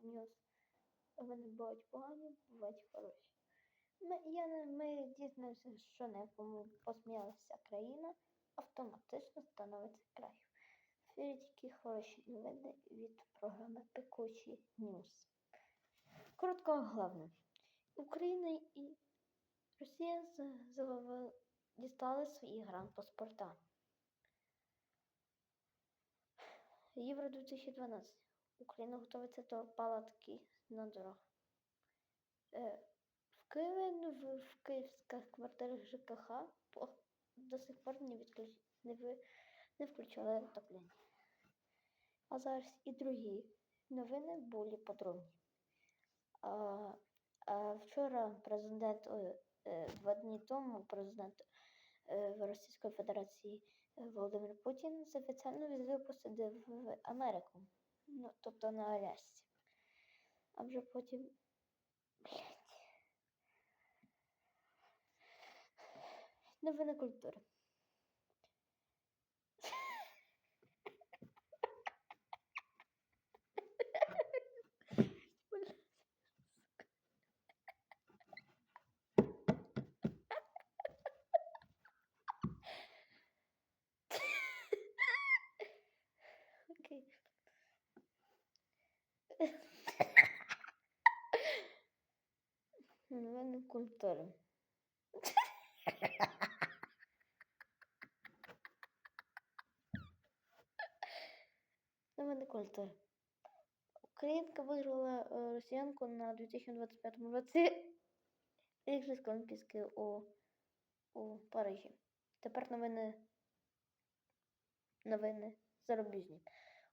Ньюс. Вони бувають погані, бувають хороші. Ми, я, ми дізнаємося, що якому посміялася країна, автоматично становиться кращою. В ефірі тільки хороші новини від програми Пекучі Ньюс. Коротко головне. Україна і Росія з- дістали свої гранпаспорта. Євро 2012. Україна готується до палатки на дорогах. Е, в Києві ну, в, київських квартирах ЖКХ до сих пор не, відключ... не, ви... не включали отоплення. А зараз і другі новини були подробні. А, а вчора президент, е, два дні тому президент е, Російської Федерації Володимир Путін з офіційного візиту посадив в Америку, ну, тобто на Алясці. А вже потім. Блять. Новини культури. Новини культури. Новини культури. Українка виграла е, росіянку на 2025 році Іграшки Олімпійські у, у Парижі. Тепер новини новини зарубіжні.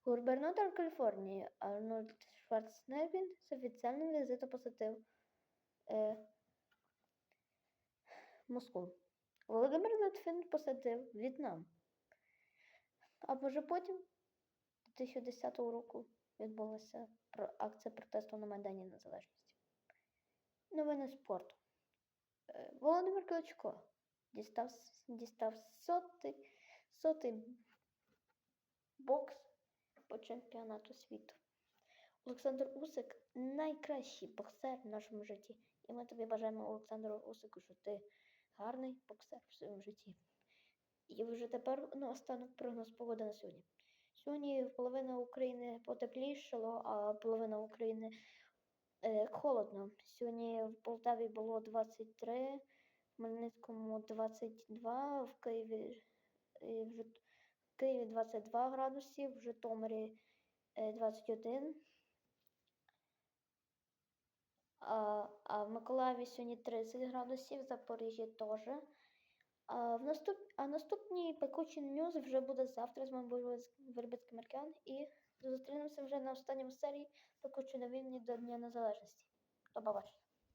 Губернатор Каліфорнії Арнольд Шварценеггер з офіційним візитом посетив е, Москву. Володимир Литвин посетив В'єтнам. А вже потім, 2010 року, відбулася акція протесту на Майдані Незалежності. Новини спорту. Е, Володимир Кличко дістав, дістав сотий, сотий бокс по чемпіонату світу. Олександр Усик найкращий боксер в нашому житті. І ми тобі бажаємо, Олександру Усику, що ти гарний боксер в своєму житті. І вже тепер наостанок прогноз погоди на сьогодні. Сьогодні половина України потеплішало, а половина України е, холодно. Сьогодні в Полтаві було 23, в Хмельницькому 22, в Києві, е, в Києві 22 градуси, в Житомирі е, 21. А, в Миколаєві сьогодні 30 градусів, в Запоріжжі теж. А, в наступ... а наступній пекучий ньюз вже буде завтра з моїм Вербицьким Маркян. І зустрінемося вже на останньому серії пекучої новини до Дня Незалежності. До побачення.